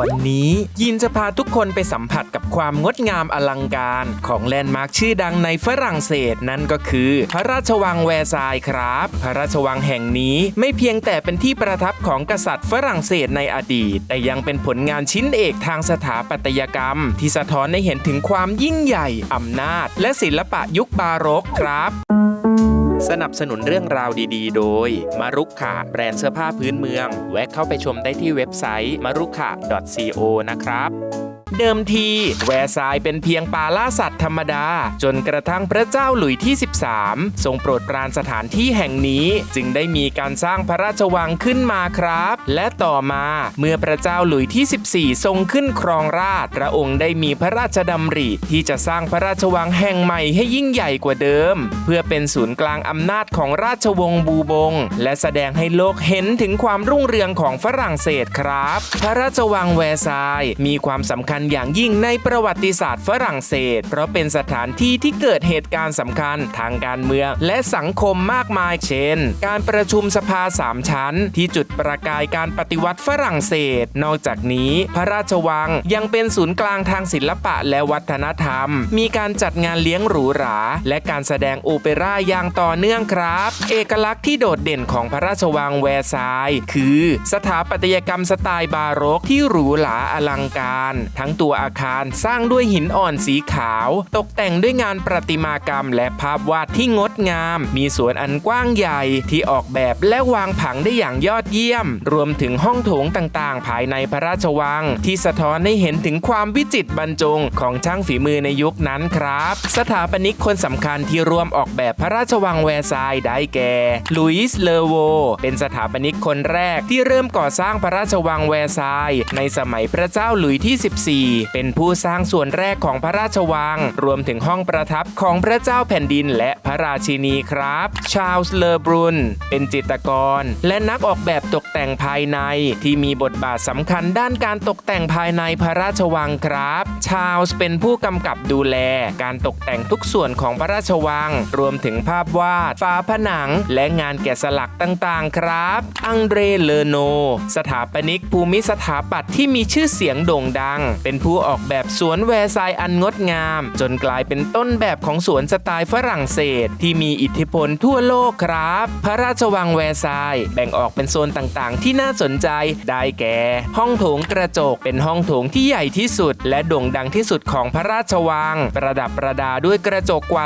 วันนี้ยินจะพาทุกคนไปสัมผัสกับความงดงามอลังการ ของแลนด์มาร์คชื่อดังในฝรั่งเศสนั่นก็คือ พระราชวังแวร์ซายครับ พระราชวังแห่งนี้ไม่เพียงแต่เป็นที่ประทับของกษัตริย์ฝรั่งเศสในอดีต แต่ยังเป็นผลงานชิ้นเอกทางสถาปัตยกรรม ที่สะท้อนให้เห็นถึงความยิ่งใหญ่อำนาจ และศิลปะยุคบาโรกครับ สนับสนุนเรื่องราวดีๆ โดย มารุกขะแบรนด์เสื้อผ้าพื้นเมือง แวะเข้าไปชมได้ที่เว็บไซต์มารุกขะ co นะครับ เดิมทีแวร์ซายเป็นเพียงป่าล่าสัตว์ธรรมดา จนกระทั่งพระเจ้าหลุยที่ 13 ทรงโปรดปรานสถานที่แห่งนี้ จึงได้มีการสร้างพระราชวังขึ้นมาครับ และต่อมาเมื่อพระเจ้าหลุยที่ 14 ทรงขึ้นครองราชย์พระองค์ได้มีพระราชดำริ ที่จะสร้างพระราชวังแห่งใหม่ให้ยิ่งใหญ่กว่าเดิม เพื่อเป็นศูนย์กลางอำนาจของราชวงศ์บูบง และแสดงให้โลกเห็นถึงความรุ่งเรืองของฝรั่งเศสครับ พระราชวังแวร์ซายมีความสำคัญอย่างยิ่งในประวัติศาสตร์ฝรั่งเศส เพราะเป็นสถานที่ที่เกิดเหตุการณ์สำคัญทางการเมืองและสังคมมากมายเช่น การประชุมสภาสามชั้น ที่จุดประกายการปฏิวัติฝรั่งเศส นอกจากนี้ พระราชวังยังเป็นศูนย์กลางทางศิลปะและวัฒนธรรม มีการจัดงานเลี้ยงหรูหรา และการแสดงโอเปร่าอย่างต่อเนื่องครับ เอกลักษณ์ที่โดดเด่นของพระราชวังแวร์ซายคือ สถาปัตยกรรมสไตล์บาโรกที่หรูหราอลังการทั้ง้งตัวอาคารสร้างด้วยหินอ่อนสีขาว ตกแต่งด้วยงานประติมากรรมและภาพวาดที่งดงาม มีสวนอันกว้างใหญ่ที่ออกแบบและวางผังได้อย่างยอดเยี่ยม รวมถึงห้องโถงต่างๆ ภายในพระราชวัง ที่สะท้อนให้เห็นถึงความวิจิตรบรรจงของช่างฝีมือในยุคนั้นครับ สถาปนิกคนสำคัญที่ร่วมออกแบบพระราชวังแวร์ซายน์ได้แก่ลุยส์เลโวเป็นสถาปนิกคนแรกที่เริ่มก่อสร้างพระราชวังแวร์ซายน์ในสมัยพระเจ้าหลุยที่4เป็นผู้สร้างส่วนแรกของพระราชวัง รวมถึงห้องประทับของพระเจ้าแผ่นดินและพระราชินีครับ ชาลส์เลอบรุน เป็นจิตรกร และนักออกแบบตกแต่งภายในที่มีบทบาทสำคัญด้านการตกแต่งภายในพระราชวังครับ ชาลส์เป็นผู้กำกับดูแล การตกแต่งทุกส่วนของพระราชวัง รวมถึงภาพวาดฝาผนัง และงานแกะสลักต่างๆ ครับ อังเดรเลโน สถาปนิกภูมิสถาปัตย์ที่มีชื่อเสียงโด่งดังเป็นผู้ออกแบบสวนแวร์ไซอันงดงาม จนกลายเป็นต้นแบบของสวนสไตล์ฝรั่งเศส ที่มีอิทธิพลทั่วโลกครับ พระราชวังแวร์ไซแบ่งออกเป็นโซนต่างๆ ที่น่าสนใจได้แก่ ห้องโถงกระจกเป็นห้องโถงที่ใหญ่ที่สุด และโด่งดังที่สุดของพระราชวัง ประดับประดาด้วยกระจกกว่า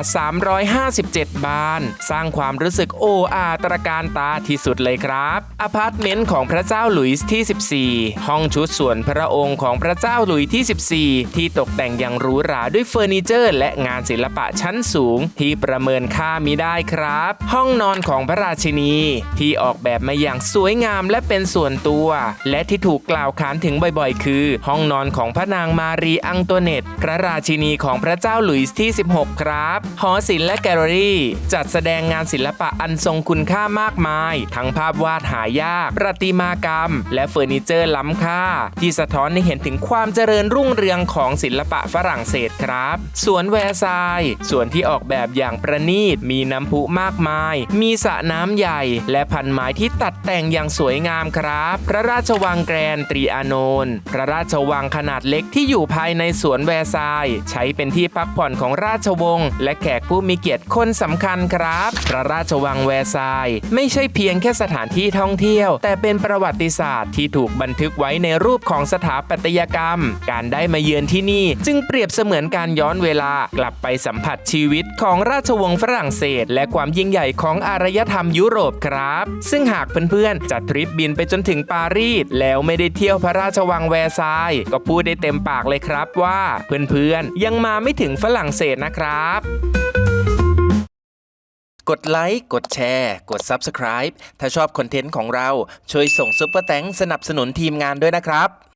357 บาน สร้างความรู้สึกโอ้อาตระการตาที่สุดเลยครับอพาร์ตเมนต์ของพระเจ้าหลุยส์ที่ 14 ห้องชุดส่วนพระองค์ของพระเจ้าหลุยสที่ 14 ที่ตกแต่งอย่างหรูหราด้วยเฟอร์นิเจอร์ และงานศิลปะชั้นสูง ที่ประเมินค่ามิได้ครับ ห้องนอนของพระราชินี ที่ออกแบบมาอย่างสวยงามและเป็นส่วนตัว และที่ถูกกล่าวขานถึงบ่อยๆ คือ ห้องนอนของพระนางมารีอังโตเนต พระราชินีของพระเจ้าหลุยส์ที่ 16 ครับหอศิลป์และแกลเลอรี่ จัดแสดงงานศิลปะอันทรงคุณค่ามากมาย ทั้งภาพวาดหายาก ประติมากรรม และเฟอร์นิเจอร์ล้ำค่า ที่สะท้อนให้เห็นถึงความเจริญรุ่งเรืองของศิลปะฝรั่งเศสครับสวนแวร์ซายส่วนที่ออกแบบอย่างประณีต มีน้ำพุมากมาย มีสระน้ำใหญ่ และพันไม้ที่ตัดแต่งอย่างสวยงามครับ พระราชวังแกรนตรีอาโนนพระราชวังขนาดเล็กที่อยู่ภายในสวนแวร์ซายใช้เป็นที่พักผ่อนของราชวงศ์และแขกผู้มีเกียรติคนสำคัญครับ พระราชวังแวร์ซายไม่ใช่เพียงแค่สถานที่ท่องเที่ยว แต่เป็นประวัติศาสตร์ที่ถูกบันทึกไว้ในรูปของสถาปัตยกรรมการได้มาเยือนที่นี่ จึงเปรียบเสมือนการย้อนเวลากลับไปสัมผัสชีวิตของราชวงศ์ฝรั่งเศส และความยิ่งใหญ่ของอารยธรรมยุโรปครับ ซึ่งหากเพื่อนๆจัดทริปบินไปจนถึงปารีสแล้วไม่ได้เที่ยวพระราชวังแวร์ซายก็พูดได้เต็มปากเลยครับว่า เพื่อนๆยังมาไม่ถึงฝรั่งเศสนะครับกดไลค์ กดแชร์ กด Subscribe ถ้าชอบคอนเทนต์ของเรา ช่วยส่งซุปเปอร์แตงสนับสนุนทีมงานด้วยนะครับ